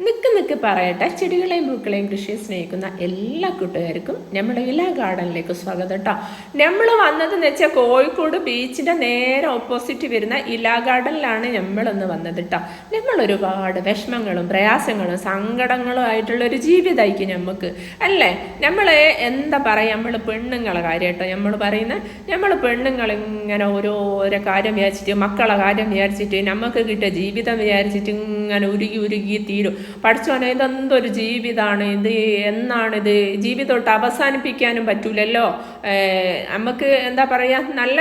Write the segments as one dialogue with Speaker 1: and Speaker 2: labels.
Speaker 1: നിക്ക് നിക്ക് പറയട്ടെ. ചെടികളെയും പൂക്കളെയും കൃഷിയെ സ്നേഹിക്കുന്ന എല്ലാ കൂട്ടുകാർക്കും നമ്മുടെ എല്ലാ ഗാർഡനിലേക്ക് സ്വാഗതം കേട്ടോ നമ്മൾ വന്നതെന്ന് വെച്ചാൽ കോഴിക്കോട് ബീച്ചിന്റെ നേരെ ഓപ്പോസിറ്റ് വരുന്ന ഇലാ ഗാർഡനിലാണ് നമ്മളൊന്ന് വന്നത് കേട്ടോ നമ്മൾ ഒരുപാട് വിഷമങ്ങളും പ്രയാസങ്ങളും സങ്കടങ്ങളും ആയിട്ടുള്ള ഒരു ജീവിതമായിരിക്കും നമുക്ക് അല്ലേ? നമ്മൾ എന്താ പറയുക നമ്മൾ പെണ്ണുങ്ങളെ കാര്യം കേട്ടോ നമ്മൾ പറയുന്നത് നമ്മൾ പെണ്ണുങ്ങൾ ഇങ്ങനെ ഓരോരോ കാര്യം വിചാരിച്ചിട്ട് മക്കളെ കാര്യം വിചാരിച്ചിട്ട് നമുക്ക് കിട്ടിയ ജീവിതം വിചാരിച്ചിട്ട് ഇങ്ങനെ ഉരുകി ഉരുകി തീരും. പഠിച്ചോനെ ഇതെന്തൊരു ജീവിതമാണ് ഇത്? എന്നാണിത്? ജീവിതമൊട്ട് അവസാനിപ്പിക്കാനും പറ്റൂലല്ലോ? നമുക്ക് എന്താ പറയുക നല്ല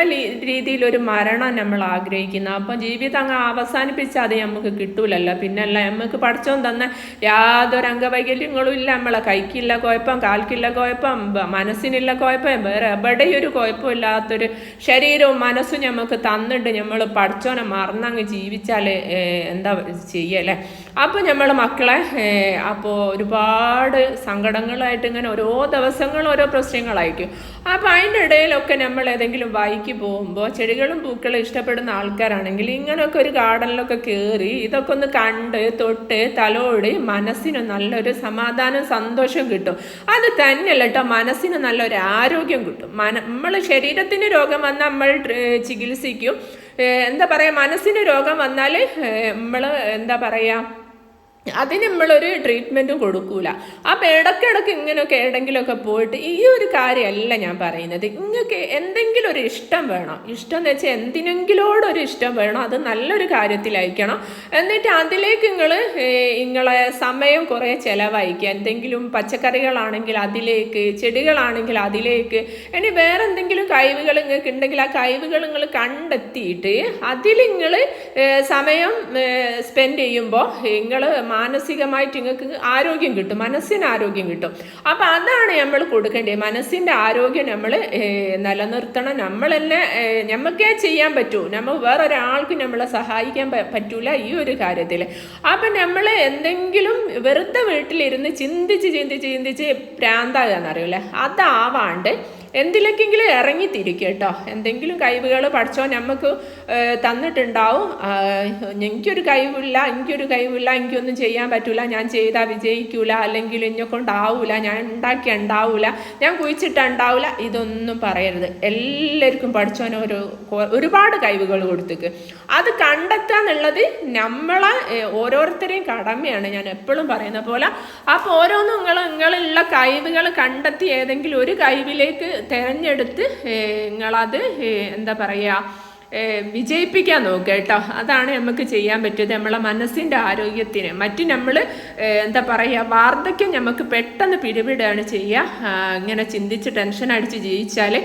Speaker 1: രീതിയിലൊരു മരണം നമ്മൾ ആഗ്രഹിക്കുന്നു. അപ്പം ജീവിതം അങ്ങ് അവസാനിപ്പിച്ചാൽ അത് നമുക്ക് കിട്ടൂലല്ലോ. പിന്നല്ല നമുക്ക് പഠിച്ചോൻ തന്ന യാതൊരു അംഗവൈകല്യങ്ങളും ഇല്ല. നമ്മളെ കൈക്കില്ല കുഴപ്പം കാൽക്കില്ല കുഴപ്പം മനസ്സിനില്ല കുഴപ്പം വേറെ എവിടെയും ഒരു കുഴപ്പമില്ലാത്തൊരു ശരീരവും മനസ്സും നമുക്ക് തന്നിട്ട് നമ്മൾ പഠിച്ചോനെ മറന്നങ്ങ് ജീവിച്ചാൽ എന്താ ചെയ്യല്ലേ? അപ്പോൾ നമ്മളെ മക്കളെ അപ്പോൾ ഒരുപാട് സങ്കടങ്ങളായിട്ട് ഇങ്ങനെ ഓരോ ദിവസങ്ങളും ഓരോ പ്രശ്നങ്ങളായിരിക്കും. അപ്പോൾ അതിന്റെ ഇടയിലൊക്കെ നമ്മൾ ഏതെങ്കിലും വഴിക്ക് പോകുമ്പോൾ ചെടികളും പൂക്കളും ഇഷ്ടപ്പെടുന്ന ആൾക്കാരാണെങ്കിൽ ഇങ്ങനെയൊക്കെ ഒരു ഗാർഡനിലൊക്കെ കയറി ഇതൊക്കെ ഒന്ന് കണ്ട് തൊട്ട് തലോടി മനസ്സിന് നല്ലൊരു സമാധാനം സന്തോഷം കിട്ടും. അത് തന്നെയല്ല കേട്ടോ മനസ്സിന് നല്ലൊരു ആരോഗ്യം കിട്ടും. മന നമ്മൾ ശരീരത്തിന് രോഗം വന്നാൽ നമ്മൾ ചികിത്സിക്കും. എന്താ പറയുക മനസ്സിന് രോഗം വന്നാൽ നമ്മൾ എന്താ പറയുക അതിന് നമ്മളൊരു ട്രീറ്റ്മെന്റും കൊടുക്കൂല. അപ്പം ഇടയ്ക്കിടയ്ക്ക് ഇങ്ങനെയൊക്കെ എവിടെങ്കിലുമൊക്കെ പോയിട്ട് ഈ ഒരു കാര്യമല്ല ഞാൻ പറയുന്നത്. ഇങ്ങൾക്ക് എന്തെങ്കിലും ഒരു ഇഷ്ടം വേണം. ഇഷ്ടം എന്ന് വെച്ചാൽ എന്തിനെങ്കിലോടൊരു ഇഷ്ടം വേണം. അത് നല്ലൊരു കാര്യത്തിലായിരിക്കണം. എന്നിട്ട് അതിലേക്ക് നിങ്ങൾ നിങ്ങളെ സമയം കുറേ ചിലവഴിക്കുക. എന്തെങ്കിലും പച്ചക്കറികളാണെങ്കിൽ അതിലേക്ക് ചെടികളാണെങ്കിൽ അതിലേക്ക്. ഇനി വേറെ എന്തെങ്കിലും കഴിവുകൾ നിങ്ങൾക്ക് ഉണ്ടെങ്കിൽ ആ കഴിവുകൾ നിങ്ങൾ കണ്ടെത്തിയിട്ട് അതിൽ നിങ്ങൾ സമയം സ്പെൻഡ് ചെയ്യുമ്പോൾ നിങ്ങൾ മാനസികമായിട്ട് നിങ്ങൾക്ക് ആരോഗ്യം കിട്ടും മനസ്സിന് ആരോഗ്യം കിട്ടും. അപ്പം അതാണ് നമ്മൾ കൊടുക്കേണ്ടത്. മനസ്സിന്റെ ആരോഗ്യം നമ്മൾ നിലനിർത്തണം. നമ്മൾ തന്നെ നമുക്കേ ചെയ്യാൻ പറ്റൂ. നമ്മൾ വേറൊരാൾക്ക് നമ്മളെ സഹായിക്കാൻ പറ്റൂല ഈ ഒരു കാര്യത്തിൽ അപ്പം നമ്മൾ എന്തെങ്കിലും വെറുതെ വീട്ടിലിരുന്ന് ചിന്തിച്ച് ചിന്തിച്ച് ചിന്തിച്ച് പ്രാന്താകുക എന്നറിയില്ലേ അതാവാണ്ട് എന്തിലേക്കെങ്കിലും ഇറങ്ങി തിരിക്കുക കേട്ടോ. എന്തെങ്കിലും കഴിവുകൾ പഠിച്ചോ നമുക്ക് തന്നിട്ടുണ്ടാവും. എനിക്കൊരു കഴിവില്ല എനിക്കൊരു കഴിവില്ല എനിക്കൊന്നും ചെയ്യാൻ പറ്റൂല ഞാൻ ചെയ്താൽ വിജയിക്കൂല അല്ലെങ്കിൽ എന്നെ കൊണ്ടാവൂല ഞാൻ ഉണ്ടാക്കിയ ഉണ്ടാവൂല ഞാൻ കുഴിച്ചിട്ടുണ്ടാവൂല ഇതൊന്നും പറയരുത്. എല്ലാവർക്കും പഠിച്ചോനെ ഒരു ഒരുപാട് കഴിവുകൾ കൊടുത്തേക്ക്. അത് കണ്ടെത്തുക എന്നുള്ളത് നമ്മളെ ഓരോരുത്തരെയും കടമയാണ്. ഞാൻ എപ്പോഴും പറയുന്ന പോലെ അപ്പോൾ ഓരോന്നും നിങ്ങൾ നിങ്ങളുള്ള കഴിവുകൾ കണ്ടെത്തി ഏതെങ്കിലും ഒരു കഴിവിലേക്ക് തിരഞ്ഞെടുത്ത് നിങ്ങളത് എന്താ പറയുക വിജയിപ്പിക്കാൻ നോക്കുക കേട്ടോ. അതാണ് നമുക്ക് ചെയ്യാൻ പറ്റിയത്. നമ്മളെ മനസ്സിന്റെ ആരോഗ്യത്തിന്. മറ്റ് നമ്മൾ എന്താ പറയുക വാർദ്ധക്യം നമുക്ക് പെട്ടെന്ന് പിടിപെടുകയാണ് ചെയ്യുക ഇങ്ങനെ ചിന്തിച്ച് ടെൻഷൻ അടിച്ച് ജീവിച്ചാൽ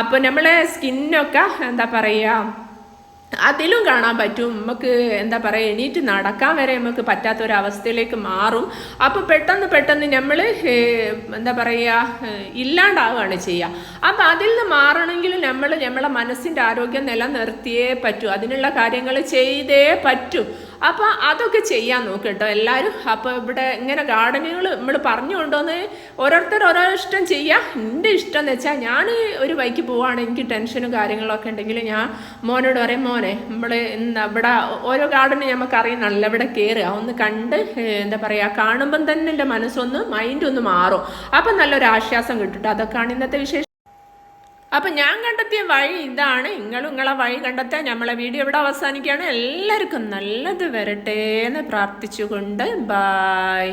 Speaker 1: അപ്പോൾ നമ്മളെ സ്കിന്നൊക്കെ എന്താ പറയുക അതിലും കാണാൻ പറ്റും. നമുക്ക് എന്താ പറയുക എണീറ്റ് നടക്കാൻ വരെ നമുക്ക് പറ്റാത്തൊരവസ്ഥയിലേക്ക് മാറും. അപ്പോൾ പെട്ടെന്ന് പെട്ടെന്ന് നമ്മൾ എന്താ പറയുക ഇല്ലാണ്ടാവുകയാണ് ചെയ്യുക. അപ്പോൾ അതിൽ നിന്ന് മാറണമെങ്കിൽ നമ്മൾ നമ്മളെ മനസ്സിന്റെ ആരോഗ്യം നിലനിർത്തിയേ പറ്റൂ. അതിനുള്ള കാര്യങ്ങൾ ചെയ്തേ പറ്റൂ. അപ്പോൾ അതൊക്കെ ചെയ്യാൻ നോക്ക് കേട്ടോ എല്ലാവരും അപ്പോൾ ഇവിടെ ഇങ്ങനെ ഗാർഡനുകൾ നമ്മൾ പറഞ്ഞു കൊണ്ടുവന്ന് ഓരോരുത്തർ ഓരോ ഇഷ്ടം ചെയ്യുക എന്റെ ഇഷ്ടം എന്ന് വെച്ചാൽ ഞാൻ ഒരു വൈക്ക് പോവാണ്. എനിക്ക് ടെൻഷനും കാര്യങ്ങളൊക്കെ ഉണ്ടെങ്കിൽ ഞാൻ മോനോട് പറയും മോനെ നമ്മൾ ഇന്ന് ഇവിടെ ഓരോ ഗാർഡന് നമുക്ക് അറിയുന്നതല്ല ഇവിടെ കയറുക ഒന്ന് കണ്ട് എന്താ പറയുക കാണുമ്പം തന്നെ എന്റെ മനസ്സൊന്ന് മൈൻഡ് ഒന്ന് മാറും. അപ്പം നല്ലൊരു ആശ്വാസം കിട്ടും അതൊക്കെയാണ് ഇന്നത്തെ വിശേഷം അപ്പം ഞാൻ കണ്ടെത്തിയ വഴി ഇതാണ്. നിങ്ങളും നിങ്ങളെ വഴി കണ്ടെത്താൻ നമ്മളെ വീഡിയോ ഇവിടെ അവസാനിക്കുകയാണ്. എല്ലാവർക്കും നല്ലത് വരട്ടെ എന്ന് പ്രാർത്ഥിച്ചുകൊണ്ട് ബായ്